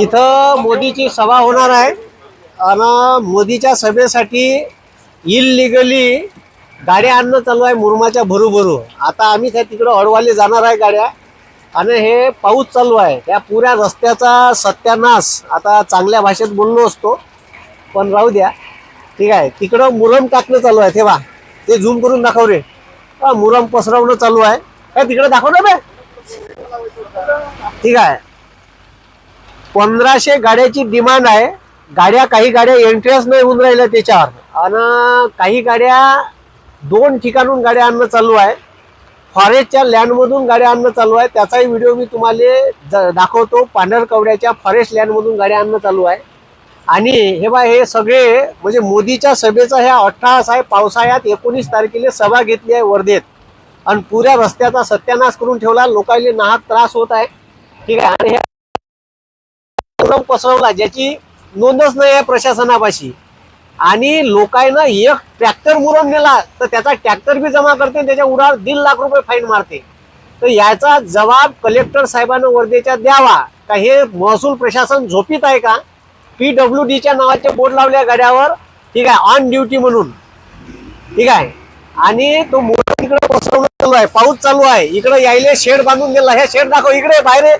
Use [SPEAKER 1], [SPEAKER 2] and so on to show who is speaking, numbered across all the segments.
[SPEAKER 1] इथं मोदीची सभा होणार आहे. आणि मोदीच्या सभेसाठी इलिगली गाड्या आणणं चालू आहे मुरमाच्या भरू भरू आता आम्ही त्या तिकडं अडवाले जाणार आहे गाड्या. आणि हे पाऊस चालू आहे. त्या पुऱ्या रस्त्याचा सत्यानाश आता चांगल्या भाषेत बोललो असतो. पण राहू द्या. ठीक आहे. तिकडं मुरम टाकणं चालू आहे. तेव्हा ते झूम करून दाखव रे. हा, मुरम पसरवणं चालू आहे. काय तिकडे दाखव ना बे. ठीक आहे. पंधराशे गाड्याची डिमांड आहे. गाड्या काही गाड्या एंट्रीच नाही होऊन राहिल्या त्याच्यावर. आणि काही गाड्या दोन ठिकाणून गाड्या आणणं चालू आहे. फॉरेस्टच्या लँडमधून गाड्या आणणं चालू आहे. त्याचाही व्हिडिओ मी तुम्हाला ज- दाखवतो. पांढरकवड्याच्या फॉरेस्ट लँडमधून गाड्या आणणं चालू आहे. आणि हे बा हे सगळे म्हणजे मोदीच्या सभेचा ह्या अठ्ठास आहे. पावसाळ्यात एकोणीस तारखेला सभा घेतली आहे वर्धेत. आणि पुऱ्या रस्त्याचा सत्यानाश करून ठेवला. लोकांना नाहक त्रास होत आहे. ठीक आहे. आणि हे पसरवला ज्याची नोंदच नाही आहे प्रशासनापाशी. आणि लोकांना एक ट्रॅक्टर मुरून नेला तर त्याचा ट्रॅक्टर बी जमा करते आणि त्याच्या उडावर दीड लाख रुपये फाईन मारते. तर याचा जबाब कलेक्टर साहेबांना वर्धेच्या द्यावा. का हे महसूल प्रशासन झोपीत आहे का? पी डब्ल्यू डीच्या नावाचे बोर्ड लावल्या गाड्यावर. ठीक आहे ऑन ड्युटी म्हणून. ठीक आहे. आणि तो मोठा तिकडे पसरवणं चालू आहे पाऊस चालू आहे. इकडे यायले शेड बांधून दिला हे शेड दाखव इकडे बाहेर आहे.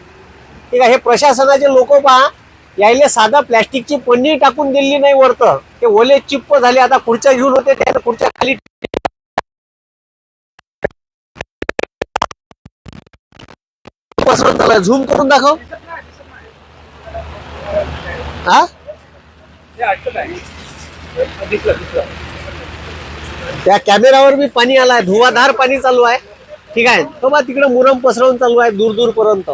[SPEAKER 1] ठीक आहे हे प्रशासनाचे लोक पहा. यायले साधा प्लॅस्टिकची पन्नी टाकून दिली नाही वरतं. ते ओले चिप्प झाले आता खुर्च्या घेऊन होते त्या खुर्च्या खाली पसरवून चालू झूम करून दाखव. हा? त्या कॅमेरावर बी पाणी आलाय. धुवाधार पाणी चालू आहे. ठीक आहे. तो बा तिकडे मुरम पसरवून चालू आहे दूर दूर पर्यंत.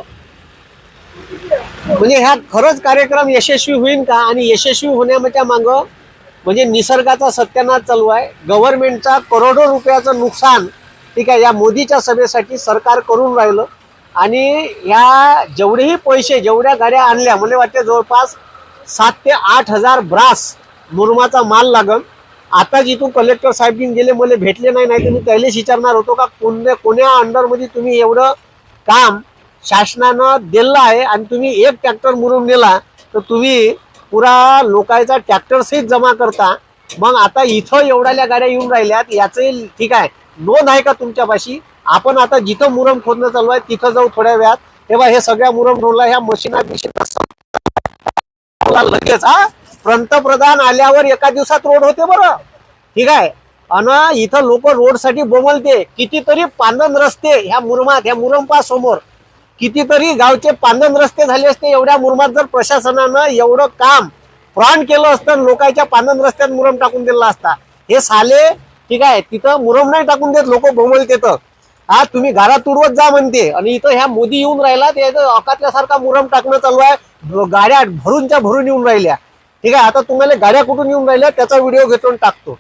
[SPEAKER 1] म्हणजे ह्या खरंच कार्यक्रम यशस्वी होईल का? आणि यशस्वी होण्याच्या माग म्हणजे निसर्गाचा सत्यानाश चालू आहे. गव्हर्नमेंटचा करोडो रुपयाचं नुकसान ठीक आहे या मोदीच्या सभेसाठी सरकार करून राहिलं. आणि ह्या जेवढेही पैसे जेवढ्या गाड्या आणल्या मला वाटते जवळपास सात ते आठ हजार ब्रास मुरमाचा माल लागल. आता जिथून कलेक्टर साहेबीन गेले मला भेटले नाही नाही तर मी पहिलेच विचारणार होतो का कोणत्या कोण्या अंडरमध्ये तुम्ही एवढं काम शासनानं दिलं आहे आणि तुम्ही एक ट्रॅक्टर मुरून नेला तर तुम्ही पुरा लोकांचा ट्रॅक्टरसहित जमा करता. मग आता इथं एवढ्याल्या गाड्या येऊन राहिल्यात याचे ठीक आहे. नोंद आहे का तुमच्यापाशी? आपण आता जिथं मुरम खोदणं चालू आहे तिथं जाऊ थोड्या वेळात. तेव्हा हे सगळ्या मुरम रोडला ह्या मशीना बिशीना लगेच हा. पंतप्रधान आल्यावर एका दिवसात रोड होते बरं. ठीक आहे. आणि इथं लोक रोडसाठी बोमलते कितीतरी पानन रस्ते ह्या मुरमात ह्या मुरमपा समोर कितीतरी गावचे पांदन रस्ते झाले असते एवढ्या मुरमात जर प्रशासनानं एवढं काम प्राण केलं असतं लोकांच्या पांदन रस्त्यात मुरम टाकून दिला असता. हे साले ठीक आहे तिथं मुरम नाही टाकून देत लोक बोमलते तर हा तुम्ही घरात तुडवत जा म्हणते. आणि इथं ह्या मोदी येऊन राहिला ते अकातल्यासारखा मुरम टाकणं चालू आहे. गाड्या भरूनच्या भरून येऊन राहिल्या. ठीक आहे आता तुम्हाला गाड्या कुठून येऊन राहिल्या त्याचा व्हिडिओ घेतून टाकतो.